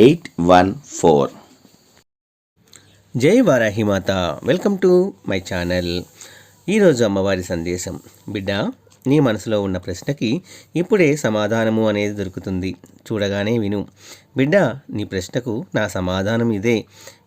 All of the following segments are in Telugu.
eight one four జై Varahimata welcome to my channel ఈరోజు అమ్మవారి సందేశం. బిడ్డ నీ మనసులో ఉన్న ప్రశ్నకి ఇప్పుడే సమాధానము అనేది దొరుకుతుంది. చూడగానే విను. బిడ్డ నీ ప్రశ్నకు నా సమాధానం ఇదే.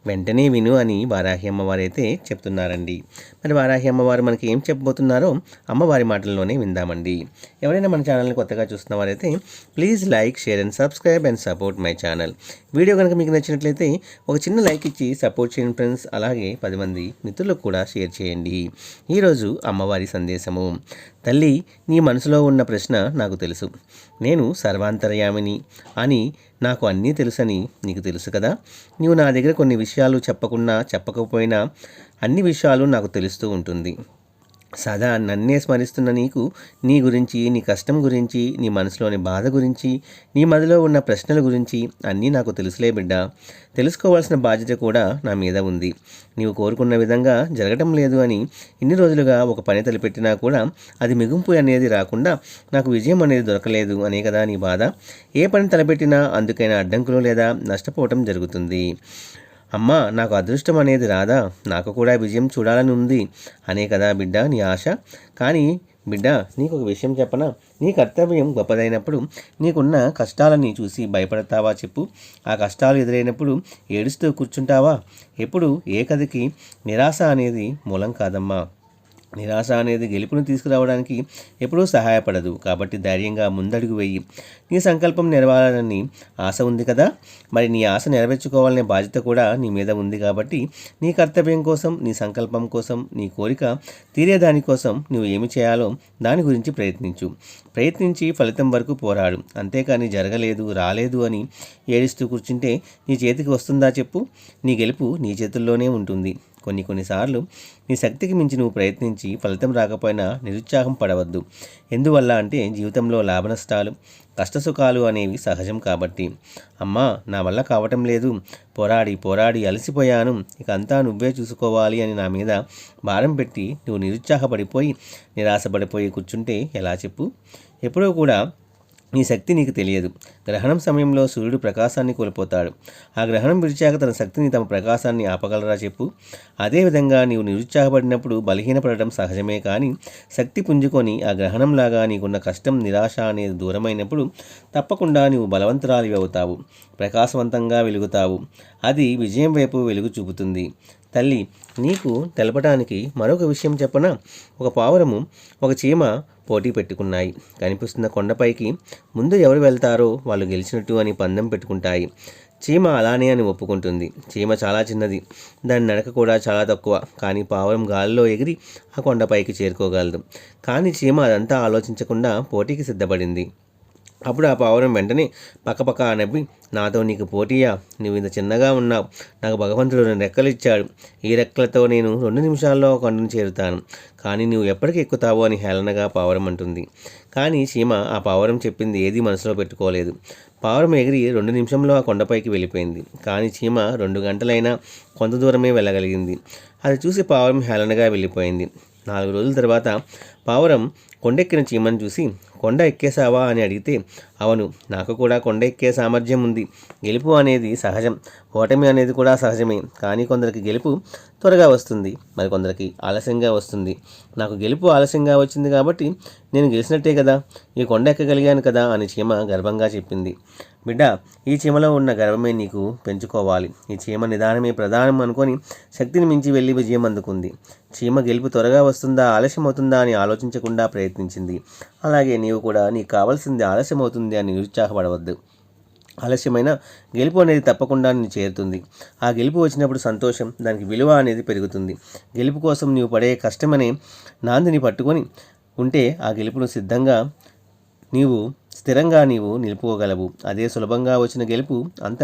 వెంటనే విను అని వారాహి అమ్మవారు అయితే చెప్తున్నారండి. మరి వారాహి అమ్మవారు మనకి ఏం చెప్పబోతున్నారో అమ్మవారి మాటల్లోనే విందామండి. ఎవరైనా మన ఛానల్ని కొత్తగా చూస్తున్న వారైతే please like share and subscribe and support my channel. Video కనుక మీకు నచ్చినట్లయితే ఒక చిన్న లైక్ ఇచ్చి సపోర్ట్ చేయండి ఫ్రెండ్స్. అలాగే పది మంది మిత్రులకు కూడా షేర్ చేయండి. ఈరోజు అమ్మవారి సందేశము. తల్లి నీ మనసులో ఉన్న ప్రశ్న నాకు తెలుసు. నేను సర్వాంతర్యామిని అని నాకు అన్నీ తెలుసని నీకు తెలుసు కదా. నీవు నా దగ్గర కొన్ని విషయాలు చెప్పకుండా చెప్పకపోయినా అన్ని విషయాలు నాకు తెలుస్తూ ఉంటుంది. సదా నన్నే స్మరిస్తున్న నీకు నీ గురించి నీ కష్టం గురించి నీ మనసులోని బాధ గురించి నీ మదిలో ఉన్న ప్రశ్నల గురించి అన్నీ నాకు తెలుసులే బిడ్డ. తెలుసుకోవాల్సిన బాధ్యత కూడా నా మీద ఉంది. నీవు కోరుకున్న విధంగా జరగటం లేదు అని ఇన్ని రోజులుగా ఒక పని తలపెట్టినా కూడా అది మిగుంపు అనేది రాకుండా నాకు విజయం అనేది దొరకలేదు అనే కదా నీ బాధ. ఏ పని తలపెట్టినా అందుకైనా అడ్డంకులు లేదా నష్టపోవటం జరుగుతుంది. అమ్మా నాకు అదృష్టం అనేది రాదా? నాకు కూడా విజయం చూడాలని ఉంది. అనే కదా బిడ్డ నీ ఆశ? కానీ బిడ్డ నీకు ఒక విషయం చెప్పనా? నీ కర్తవ్యం గొప్పదైనప్పుడు నీకున్న కష్టాలని చూసి భయపడతావా చెప్పు. ఆ కష్టాలు ఎదురైనప్పుడు ఏడుస్తూ కూర్చుంటావా? ఎప్పుడు ఏ కథకి నిరాశ అనేది మూలం కాదమ్మా. నిరాశ అనేది గెలుపును తీసుకురావడానికి ఎప్పుడూ సహాయపడదు. కాబట్టి ధైర్యంగా ముందడుగు వెయ్యి నీ సంకల్పం నెరవేరాలని ఆశ ఉంది కదా? మరి నీ ఆశ నెరవేర్చుకోవాలనే బాధ్యత కూడా నీ మీద ఉంది కాబట్టి నీ కర్తవ్యం కోసం నీ సంకల్పం కోసం నీ కోరిక తీరే దానికోసం నువ్వు ఏమి చేయాలో దాని గురించి ప్రయత్నించు. ప్రయత్నించి ఫలితం వరకు పోరాడు. అంతేకాని జరగలేదు రాలేదు అని ఏడుస్తూ కూర్చుంటే నీ చేతికి వస్తుందా చెప్పు? నీ గెలుపు నీ చేతుల్లోనే ఉంటుంది. కొన్ని కొన్నిసార్లు నీ శక్తికి మించి నువ్వు ప్రయత్నించి ఫలితం రాకపోయినా నిరుత్సాహం పడవద్దు. ఎందువల్ల అంటే జీవితంలో లాభనష్టాలు కష్టసుఖాలు అనేవి సహజం కాబట్టి. అమ్మా నా వల్ల కావటం లేదు. పోరాడి పోరాడి అలసిపోయాను. ఇక అంతా నువ్వే చూసుకోవాలి అని నా మీద భారం పెట్టి నువ్వు నిరుత్సాహపడిపోయి నిరాశపడిపోయి కూర్చుంటే ఎలా చెప్పు? ఎప్పుడూ కూడా నీ శక్తి నీకు తెలియదు. గ్రహణం సమయంలో సూర్యుడు ప్రకాశాన్ని కోల్పోతాడు. ఆ గ్రహణం విడిచాక తన శక్తిని తమ ప్రకాశాన్ని ఆపగలరా చెప్పు. అదేవిధంగా నీవు నిరుత్సాహపడినప్పుడు బలహీనపడటం సహజమే కానీ శక్తి పుంజుకొని ఆ గ్రహణంలాగా నీకున్న కష్టం నిరాశ అనేది దూరమైనప్పుడు తప్పకుండా నీవు బలవంతురాలి అవుతావు. ప్రకాశవంతంగా వెలుగుతావు. అది విజయం వైపు వెలుగు చూపుతుంది. తల్లి నీకు తెలపడానికి మరొక విషయం చెప్పన? ఒక పావురము ఒక చీమ పోటీ పెట్టుకున్నాయి. కనిపిస్తున్న కొండపైకి ముందు ఎవరు వెళ్తారో వాళ్ళు గెలిచినట్టు అని పందెం పెట్టుకుంటాయి. చీమ అలానే అని ఒప్పుకుంటుంది. చీమ చాలా చిన్నది. దాని నడక కూడా చాలా తక్కువ. కానీ పావురం గాలిలో ఎగిరి ఆ కొండపైకి చేరుకోగలదు. కానీ చీమ అదంతా ఆలోచించకుండా పోటీకి సిద్ధపడింది. అప్పుడు ఆ పావురం వెంటనే పక్కపక్క నవ్వి నాతో నీకు పోటీయా? నువ్వు ఇంత చిన్నగా ఉన్నావు. నాకు భగవంతుడు రెండు రెక్కలు ఇచ్చాడు. ఈ రెక్కలతో నేను రెండు నిమిషాల్లో కొండను చేరుతాను. కానీ నువ్వు ఎప్పటికి ఎక్కుతావు? అని హేళనగా పావురం అంటుంది. కానీ చీమ ఆ పావురం చెప్పింది ఏది మనసులో పెట్టుకోలేదు. పావురం ఎగిరి రెండు నిమిషంలో ఆ కొండపైకి వెళ్ళిపోయింది. కానీ చీమ రెండు గంటలైనా కొంత దూరమే వెళ్ళగలిగింది. అది చూసి పావురం హేళనగా వెళ్ళిపోయింది. నాలుగు రోజుల తర్వాత పావురం కొండెక్కిన చీమను చూసి కొండ ఎక్కేసావా అని అడిగితే అవును నాకు కూడా కొండ ఎక్కే సామర్థ్యం ఉంది. గెలుపు అనేది సహజం. ఓటమి అనేది కూడా సహజమే. కానీ కొందరికి గెలుపు త్వరగా వస్తుంది. మరి కొందరికి ఆలస్యంగా వస్తుంది. నాకు గెలుపు ఆలస్యంగా వచ్చింది కాబట్టి నేను గెలిచినట్టే కదా. ఈ కొండ ఎక్కగలిగాను కదా అని చీమ గర్వంగా చెప్పింది. బిడ్డ ఈ చీమలో ఉన్న గర్వమే నీకు పెంచుకోవాలి. ఈ చీమ నిదానమే ప్రధానం అనుకొని శక్తిని మించి వెళ్ళి విజయం అందుకుంది. చీమ గెలుపు త్వరగా వస్తుందా ఆలస్యం అవుతుందా అని ఆలోచించకుండా ప్రయత్నించింది. అలాగే నీవు కూడా నీకు కావాల్సింది ఆలస్యం అవుతుంది అని నిరుత్సాహపడవద్దు. ఆలస్యమైన గెలుపు అనేది తప్పకుండా నేను చేరుతుంది. ఆ గెలుపు వచ్చినప్పుడు సంతోషం దానికి విలువ అనేది పెరుగుతుంది. గెలుపు కోసం నీవు పడే కష్టమనే నాందిని పట్టుకొని ఉంటే ఆ గెలుపును సిద్ధంగా నీవు స్థిరంగా నీవు నిలుపుకోగలవు. అదే సులభంగా వచ్చిన గెలుపు అంత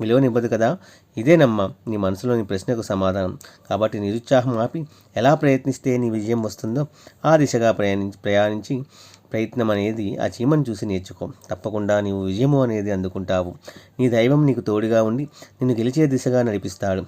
విలువనివ్వదు కదా? ఇదేనమ్మా నీ మనసులోని ప్రశ్నకు సమాధానం. కాబట్టి నిరుత్సాహం ఆపి ఎలా ప్రయత్నిస్తే నీ విజయం వస్తుందో ఆ దిశగా ప్రయాణించి ప్రయాణించి ప్రయత్నం అనేది ఆ చీమను చూసి నేర్చుకో. తప్పకుండా నీవు విజయము అనేది అందుకుంటావు. నీ దైవం నీకు తోడుగా ఉండి నిన్ను గెలిచే దిశగా నడిపిస్తాడు.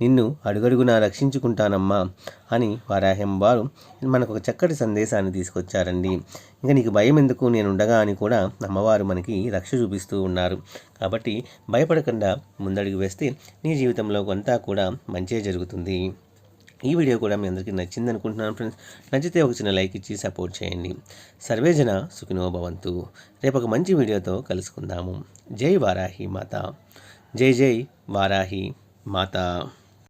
నిన్ను అడుగడుగునా రక్షించుకుంటానమ్మా అని వారాహ్యం వారు మనకు ఒక చక్కటి సందేశాన్ని తీసుకొచ్చారండి. ఇంకా నీకు భయం ఎందుకు? నేను ఉండగా అని కూడా అమ్మవారు మనకి రక్ష చూపిస్తూ ఉన్నారు. కాబట్టి భయపడకుండా ముందడుగు వేస్తే నీ జీవితంలో కొంత కూడా మంచే జరుగుతుంది. ఈ వీడియో కూడా మీ అందరికీ నచ్చింది అనుకుంటున్నాను ఫ్రెండ్స్ నచ్చితే ఒక చిన్న లైక్ ఇచ్చి సపోర్ట్ చేయండి. సర్వేజన సుఖినో భవంతు. రేపు ఒక మంచి వీడియోతో కలుసుకుందాము. జై వారాహి మాత. జై జై వారాహి మాత.